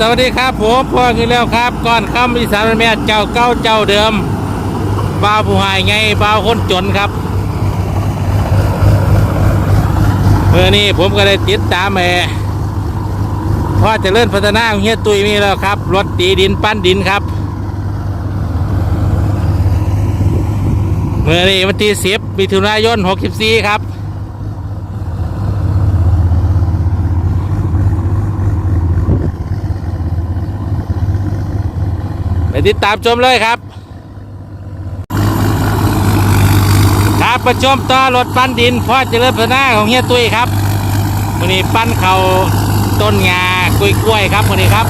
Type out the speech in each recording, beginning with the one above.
สวัสดีครับผมพ่อขึ้นแล้วครับก่อนคำอีสานแม่เจ้าเก้าเจ้าเดิมบ่าวผู้หายไงบ่าวคนจนครับเมื่อนี้ผมก็ได้ติดตามแม่พ่อจะเลื่อนพัฒนาเฮียตุยมีแล้วครับ รถตีดินปั้นดินครับเมื่อนี้วันที่สิบมิถุนายนหกสิบสี่ครับ ติดตามชมเลยครับ ครับประชมต่อรถปั้นดินพ่อเจริญพนาของเฮียตุ้ยครับวันนี้ปั้นเขาต้นงา กล้วยกล้วยๆครับวันนี้ครับ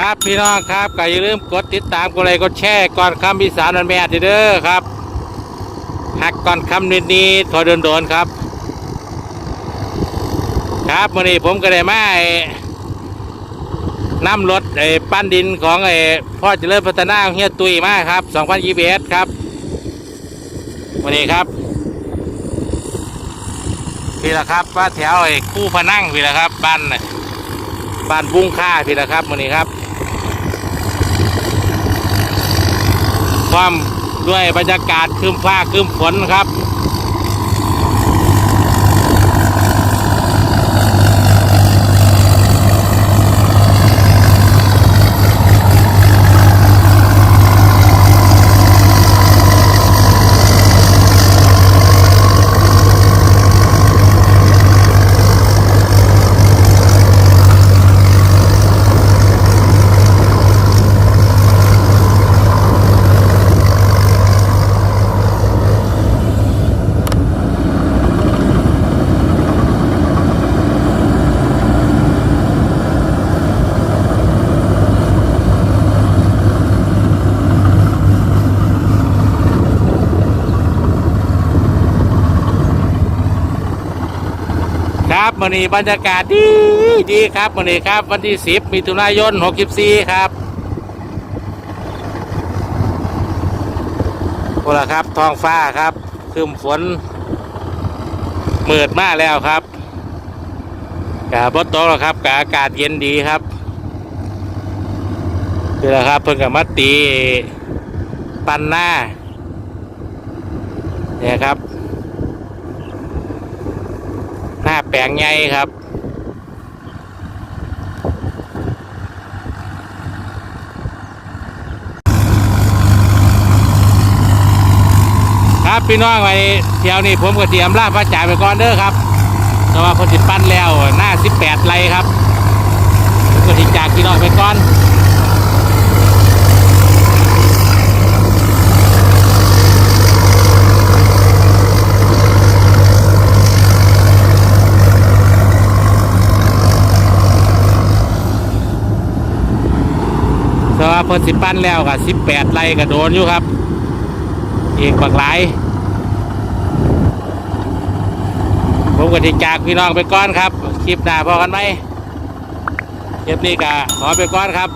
ครับพี่น้องครับก็อย่าลืมกดติดตามกดไลค์กดแชร์ก่อนคำอีสานวันแม่เด้อครับหักก่อนคำนิดนิดๆพอโดนๆครับ ครับวันนี้ผมก็ได้มาไอ้นำรถไอ้ปั้นดินของไอ้พ่อเจริญพัฒนาเฮียตุยมากครับ2021ครับวันนี้ครับพี่ละครับว่าแถวไอ้คู่พนังพี่ละครับบ้านบ้านบุ้งค่าพี่ละครับวันนี้ครับ ความด้วยบรรยากาศคืมฟ้าคืมฝนครับ ครับวันนี้บรรยากาศดีดีครับวันนี้ครับ วันที่ 10มิถุนายน 64 ครับโอ้ละครับท้องฟ้าครับคืมฝนมืดมากแล้วครับกาบดโตแล้วครับกาอากาศเย็นดีครับนี่แหละครับเพิ่งกับมาตีปันหน้าเนี่ยครับ ห น้าแปลงใหญ่ครับครับพี่น้องไปเที่ยวนี้ผมก็เตรียมลาพระจ่ายไปก่อนเด้อครับแต่ว่าคนติดปั้นแล้วหน้า 18 ไรครับก็ติจากพี่น้องไปก่อน พอสิปั้นแล้วกับสิบแปดไร่ก็โดนอยู่ครับ อีกบักหลาย ผมก็ที่จากพี่น้องไปก้อนครับ คลิปหน้าพอกันไหมคลิปนี้ก็ขอไปก้อนครับ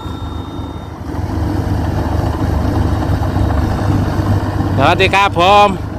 สวัสดีครับผม